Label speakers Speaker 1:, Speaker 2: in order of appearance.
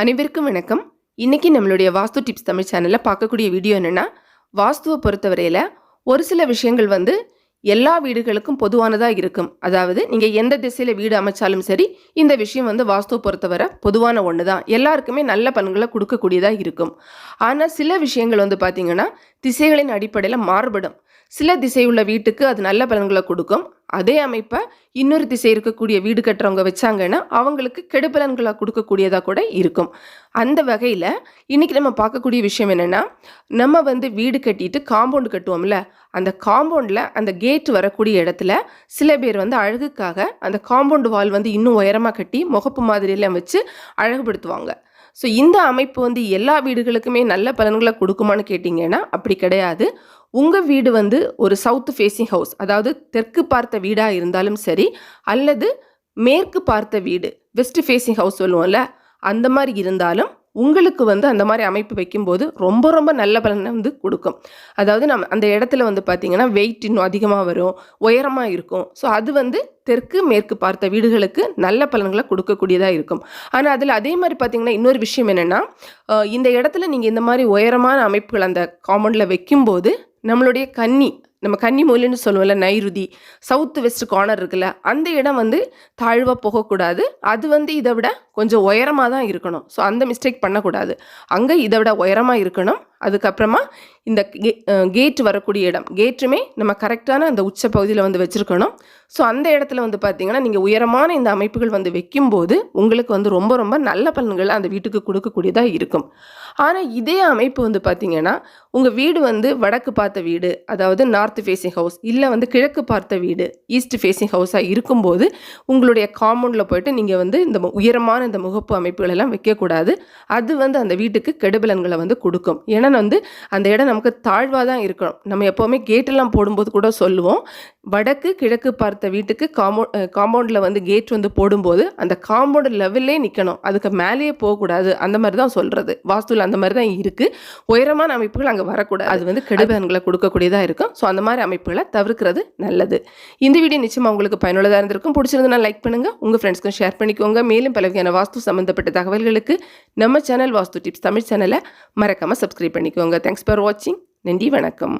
Speaker 1: அனைவருக்கும் வணக்கம். இன்னைக்கு நம்மளுடைய வாஸ்து டிப்ஸ் தமிழ் சேனலில் பார்க்கக்கூடிய வீடியோ என்னென்னா வாஸ்துவை பொறுத்தவரையில் ஒரு சில விஷயங்கள் வந்து எல்லா வீடுகளுக்கும் பொதுவானதாக இருக்கும். அதாவது நீங்கள் எந்த திசையில் வீடு அமைச்சாலும் சரி இந்த விஷயம் வந்து வாஸ்துவை பொறுத்தவரை பொதுவான ஒன்று தான் எல்லாருக்குமே நல்ல பலன்களை கொடுக்கக்கூடியதாக இருக்கும். ஆனால் சில விஷயங்கள் வந்து பார்த்திங்கன்னா திசைகளின் அடிப்படையில் மாறுபடும். சில திசை உள்ள வீட்டுக்கு அது நல்ல பலன்களை கொடுக்கும். அதே அமைப்பை இன்னொரு திசை இருக்கக்கூடிய வீடு கட்டுறவங்க வச்சாங்கன்னா அவங்களுக்கு கெடுபலன்களை கொடுக்கக்கூடியதாக கூட இருக்கும். அந்த வகையில் இன்றைக்கி நம்ம பார்க்கக்கூடிய விஷயம் என்னென்னா நம்ம வந்து வீடு கட்டிட்டு காம்பவுண்டு கட்டுவோம்ல அந்த காம்பவுண்டில் அந்த கேட் வரக்கூடிய இடத்துல சில பேர் வந்து அழகுக்காக அந்த காம்பவுண்டு வால் வந்து இன்னும் உயரமாக கட்டி முகப்பு மாதிரியெல்லாம் வச்சு அழகுபடுத்துவாங்க. ஸோ இந்த அமைப்பு வந்து எல்லா வீடுகளுக்குமே நல்ல பலன்களை கொடுக்குமான்னு கேட்டிங்கன்னா அப்படி கிடையாது. உங்கள் வீடு வந்து ஒரு சவுத் ஃபேஸிங் ஹவுஸ் அதாவது தெற்கு பார்த்த வீடாக இருந்தாலும் சரி அல்லது மேற்கு பார்த்த வீடு வெஸ்ட் ஃபேஸிங் ஹவுஸ் சொல்லுவோம்ல அந்த மாதிரி இருந்தாலும் உங்களுக்கு வந்து அந்த மாதிரி அமைப்பு வைக்கும்போது ரொம்ப ரொம்ப நல்ல பலனை வந்து கொடுக்கும். அதாவது நம்ம அந்த இடத்துல வந்து பார்த்திங்கன்னா வெயிட் இன்னும் அதிகமாக வரும் உயரமாக இருக்கும். ஸோ அது வந்து தெற்கு மேற்கு பார்த்த வீடுகளுக்கு நல்ல பலன்களை கொடுக்கக்கூடியதாக இருக்கும். ஆனால் அதில் அதே மாதிரி பார்த்திங்கன்னா இன்னொரு விஷயம் என்னென்னா இந்த இடத்துல நீங்கள் இந்த மாதிரி உயரமான அமைப்புகள் அந்த காம்பவுண்டில் வைக்கும்போது நம்மளுடைய கன்னி நம்ம கன்னி மூலின்னு சொல்லுவோம்ல நைருதி சவுத் வெஸ்ட் கார்னர் இருக்குல்ல அந்த இடம் வந்து தாழ்வாக போகக்கூடாது. அது வந்து இதை விட கொஞ்சம் உயரமாக தான் இருக்கணும். ஸோ அந்த மிஸ்டேக் பண்ணக்கூடாது. அங்கே இதை விட உயரமாக இருக்கணும். அதுக்கப்புறமா இந்த கே கேட் வரக்கூடிய இடம். கேட்டுமே நம்ம கரெக்டான அந்த உச்ச பகுதியில் வந்து வச்சுருக்கணும். ஸோ அந்த இடத்துல வந்து பார்த்திங்கன்னா நீங்கள் உயரமான இந்த அமைப்புகள் வந்து வைக்கும்போது உங்களுக்கு வந்து ரொம்ப ரொம்ப நல்ல பலன்களை அந்த வீட்டுக்கு கொடுக்கக்கூடியதாக இருக்கும். ஆனால் இதே அமைப்பு வந்து பார்த்திங்கன்னா உங்கள் வீடு வந்து வடக்கு பார்த்த வீடு அதாவது நார்த் ஃபேஸிங் ஹவுஸ் இல்லை வந்து கிழக்கு பார்த்த வீடு ஈஸ்ட் ஃபேஸிங் ஹவுஸாக இருக்கும்போது உங்களுடைய காம்பவுண்டில் போயிட்டு நீங்கள் வந்து இந்த உயரமான இந்த முகப்பு அமைப்புகள் எல்லாம் வைக்கக்கூடாது. அது வந்து அந்த வீட்டுக்கு கெடுபலன்களை வந்து கொடுக்கும். ஏன்னா வந்து அந்த இடம் நமக்கு தாழ்வாக தான் இருக்கணும். நம்ம எப்போவுமே கேட்டெல்லாம் போடும்போது கூட சொல்லுவோம். வடக்கு கிழக்கு பார்த்த வீட்டுக்கு காம்போ காம்பவுண்டில் வந்து கேட் வந்து போடும்போது அந்த காம்பவுண்ட் லெவல்லே நிற்கணும் அதுக்கு மேலேயே போகக்கூடாது. அந்த மாதிரி தான் சொல்கிறது வாஸ்துவில் அந்த மாதிரி தான் இருக்குது உயரமான அமைப்புகள் அங்கே வரக்கூடாது. அது வந்து கெடுபலன்களை கொடுக்கக்கூடியதாக இருக்கும். ஸோ அந்த மாதிரி அமைப்புகளை தவிர்க்கிறது நல்லது. இந்த வீடியோ நிச்சயமாக உங்களுக்கு பயனுள்ளதாக இருந்திருக்கும். பிடிச்சிருந்தா லைக் பண்ணுங்கள் உங்கள் ஃப்ரெண்ட்ஸ்க்கும் ஷேர் பண்ணிக்கோங்க. மேலும் பல வகையான வாஸ்து சம்மந்தப்பட்ட தகவல்களுக்கு நம்ம சேனல் வாஸ்து டிப்ஸ் தமிழ் சேனலை மறக்காமல் சப்ஸ்கிரைப் பண்ணிக்கோங்க. தேங்க்ஸ் ஃபார் வாட்சிங் நன்றி வணக்கம்.